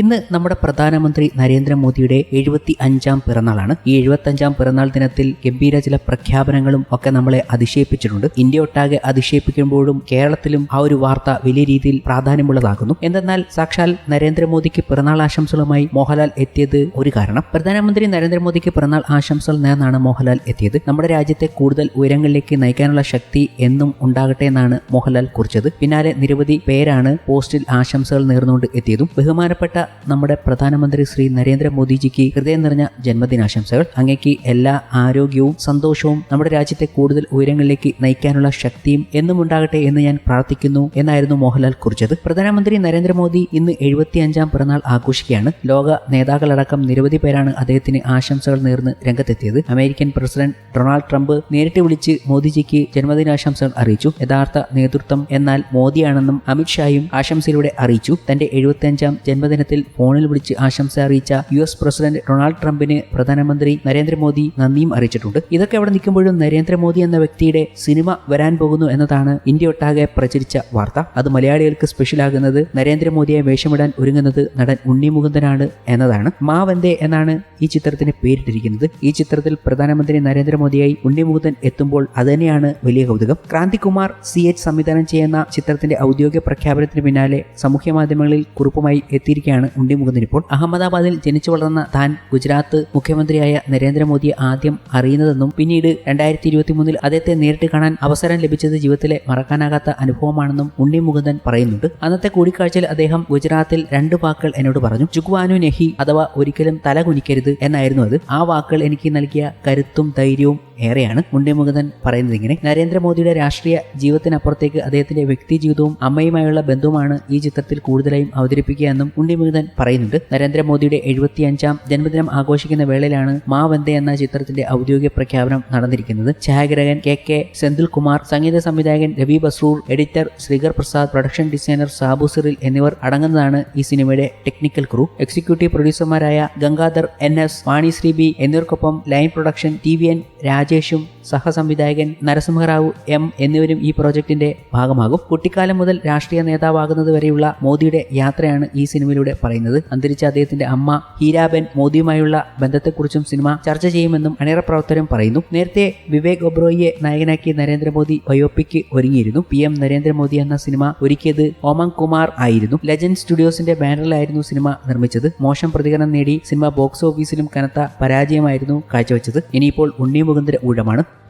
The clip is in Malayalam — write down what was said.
ഇന്ന് നമ്മുടെ പ്രധാനമന്ത്രി നരേന്ദ്രമോദിയുടെ എഴുപത്തി അഞ്ചാം പിറന്നാളാണ്. ഈ എഴുപത്തി അഞ്ചാം പിറന്നാൾ ദിനത്തിൽ ഗംഭീര ചില പ്രഖ്യാപനങ്ങളും ഒക്കെ നമ്മളെ അതിശയിപ്പിച്ചിട്ടുണ്ട്. ഇന്ത്യ ഒട്ടാകെ അതിശയിപ്പിക്കുമ്പോഴും കേരളത്തിലും ആ ഒരു വാർത്ത വലിയ രീതിയിൽ പ്രാധാന്യമുള്ളതാകുന്നു. എന്തെന്നാൽ സാക്ഷാൽ നരേന്ദ്രമോദിക്ക് പിറന്നാൾ ആശംസകളുമായി മോഹൻലാൽ എത്തിയത് ഒരു കാരണം. പ്രധാനമന്ത്രി നരേന്ദ്രമോദിക്ക് പിറന്നാൾ ആശംസകൾ നേർന്നാണ് മോഹൻലാൽ എത്തിയത്. നമ്മുടെ രാജ്യത്തെ കൂടുതൽ ഉയരങ്ങളിലേക്ക് നയിക്കാനുള്ള ശക്തി എന്നും ഉണ്ടാകട്ടെ എന്നാണ് മോഹൻലാൽ കുറിച്ചത്. പിന്നാലെ നിരവധി പേരാണ് പോസ്റ്റിൽ ആശംസകൾ നേർന്നുകൊണ്ട് എത്തിയതും. ബഹുമാനപ്പെട്ട നമ്മുടെ പ്രധാനമന്ത്രി ശ്രീ നരേന്ദ്രമോദിജിക്ക് ഹൃദയം നിറഞ്ഞ ജന്മദിനാശംസകൾ. അങ്ങേക്ക് എല്ലാ ആരോഗ്യവും സന്തോഷവും നമ്മുടെ രാജ്യത്തെ കൂടുതൽ ഉയരങ്ങളിലേക്ക് നയിക്കാനുള്ള ശക്തിയും എന്നും ഉണ്ടാകട്ടെ എന്ന് ഞാൻ പ്രാർത്ഥിക്കുന്നു എന്നായിരുന്നു മോഹൻലാൽ കുറിച്ചത്. പ്രധാനമന്ത്രി നരേന്ദ്രമോദി ഇന്ന് എഴുപത്തിയഞ്ചാം പിറന്നാൾ ആഘോഷിക്കുകയാണ്. ലോക നേതാക്കളടക്കം നിരവധി പേരാണ് അദ്ദേഹത്തിന് ആശംസകൾ നേർന്ന് രംഗത്തെത്തിയത്. അമേരിക്കൻ പ്രസിഡന്റ് ഡൊണാൾഡ് ട്രംപ് നേരിട്ട് വിളിച്ച് മോദിജിക്ക് ജന്മദിനാശംസകൾ അറിയിച്ചു. യഥാർത്ഥ നേതൃത്വം എന്നാൽ മോദിയാണെന്നും അമിത്ഷായും ആശംസയിലൂടെ അറിയിച്ചു. തന്റെ എഴുപത്തിയഞ്ചാം ജന്മദിനത്തിൽ ഫോണിൽ വിളിച്ച് ആശംസ അറിയിച്ച യു എസ് പ്രസിഡന്റ് ഡൊണാൾഡ് ട്രംപിന് പ്രധാനമന്ത്രി നരേന്ദ്രമോദി നന്ദിയും അറിയിച്ചിട്ടുണ്ട്. ഇതൊക്കെ അവിടെ നിൽക്കുമ്പോഴും നരേന്ദ്രമോദി എന്ന വ്യക്തിയുടെ സിനിമ വരാൻ പോകുന്നു എന്നതാണ് ഇന്ത്യ ഒട്ടാകെ പ്രചരിച്ച വാർത്ത. അത് മലയാളികൾക്ക് സ്പെഷ്യലാകുന്നത് നരേന്ദ്രമോദിയെ വേഷമിടാൻ ഒരുങ്ങുന്നത് നടൻ ഉണ്ണി മുകുന്ദനാണ് എന്നതാണ്. മാവന്തേ എന്നാണ് ഈ ചിത്രത്തിന് പേരിട്ടിരിക്കുന്നത്. ഈ ചിത്രത്തിൽ പ്രധാനമന്ത്രി നരേന്ദ്രമോദിയായി ഉണ്ണി മുകുന്ദൻ എത്തുമ്പോൾ അതുതന്നെയാണ് വലിയ കൗതുകം. ക്രാന്തികുമാർ സി എച്ച് സംവിധാനം ചെയ്യുന്ന ചിത്രത്തിന്റെ ഔദ്യോഗിക പ്രഖ്യാപനത്തിന് പിന്നാലെ സാമൂഹ്യ മാധ്യമങ്ങളിൽ കുറിപ്പുമായി എത്തിയിരിക്കുകയാണ് ഉണ്ണി മുകുന്ദൻ ഇപ്പോൾ അഹമ്മദാബാദിൽ ജനിച്ചു വളർന്ന താൻ ഗുജറാത്ത് മുഖ്യമന്ത്രിയായ നരേന്ദ്രമോദിയെ ആദ്യം അറിയുന്നതെന്നും പിന്നീട് രണ്ടായിരത്തി ഇരുപത്തി മൂന്നിൽ അദ്ദേഹത്തെ നേരിട്ട് കാണാൻ അവസരം ലഭിച്ചത് ജീവിതത്തിലെ മറക്കാനാകാത്ത അനുഭവമാണെന്നും ഉണ്ണി മുകുന്ദൻ പറയുന്നുണ്ട്. അന്നത്തെ കൂടിക്കാഴ്ചയിൽ അദ്ദേഹം ഗുജറാത്തിൽ രണ്ട് വാക്കുകൾ എന്നോട് പറഞ്ഞു. ജുഗ്വാനു നെഹി അഥവാ ഒരിക്കലും തല കുനിക്കരുത് എന്നായിരുന്നു അത്. ആ വാക്കുകൾ എനിക്ക് നൽകിയ കരുത്തും ധൈര്യവും ഏറെയാണ്. മുണ്ടിമുകുതൻ പറയുന്നത് ഇങ്ങനെ നരേന്ദ്രമോദിയുടെ രാഷ്ട്രീയ ജീവിതത്തിനപ്പുറത്തേക്ക് അദ്ദേഹത്തിന്റെ വ്യക്തി ജീവിതവും അമ്മയുമായുള്ള ബന്ധവുമാണ് ഈ ചിത്രത്തിൽ കൂടുതലായും അവതരിപ്പിക്കുക എന്നും ഉണ്ണി മുകുന്ദൻ പറയുന്നുണ്ട്. നരേന്ദ്രമോദിയുടെ എഴുപത്തിയഞ്ചാം ജന്മദിനം ആഘോഷിക്കുന്ന വേളയിലാണ് മാ വന്ദേ എന്ന ചിത്രത്തിന്റെ ഔദ്യോഗിക പ്രഖ്യാപനം നടന്നിരിക്കുന്നത്. ഛായാഗ്രഹൻ കെ കെ സെന്തിൽ കുമാർ സംഗീത സംവിധായകൻ Ravi Basrur editor Sreekar Prasad production designer Sabu Cyril എന്നിവർ അടങ്ങുന്നതാണ് ഈ സിനിമയുടെ technical crew. Executive പ്രൊഡ്യൂസർമാരായ Gangadhar N S Vani Sri B എന്നിവർക്കൊപ്പം line production T V N രാജേഷും സഹസംവിധായകൻ നരസിംഹറാവു എം എന്നിവരും ഈ പ്രോജക്റ്റിന്റെ ഭാഗമാകും. കുട്ടിക്കാലം മുതൽ രാഷ്ട്രീയ നേതാവാകുന്നത് വരെയുള്ള മോദിയുടെ യാത്രയാണ് ഈ സിനിമയിലൂടെ പറയുന്നത്. അന്തരിച്ച അദ്ദേഹത്തിന്റെ അമ്മ ഹീരാബെൻ മോദിയുമായുള്ള ബന്ധത്തെക്കുറിച്ചും സിനിമ ചർച്ച ചെയ്യുമെന്നും അണിയറ പ്രവർത്തകരും പറയുന്നു. നേരത്തെ വിവേക് ഒബ്രോയിയെ നായകനാക്കി നരേന്ദ്രമോദി ബയോപിക് ഒരുങ്ങിയിരുന്നു. പി എം നരേന്ദ്രമോദി എന്ന സിനിമ ഒരുക്കിയത് ഓമങ് കുമാർ ആയിരുന്നു. ലെജൻഡ് സ്റ്റുഡിയോസിന്റെ ബാനറിലായിരുന്നു സിനിമ നിർമ്മിച്ചത്. മോശം പ്രതികരണം നേടി സിനിമ ബോക്സ് ഓഫീസിലും കനത്ത പരാജയമായിരുന്നു കാഴ്ചവെച്ചത്. ഇനിയിപ്പോൾ ഉണ്ണി മുകുന്ദര ഊഴമാണ്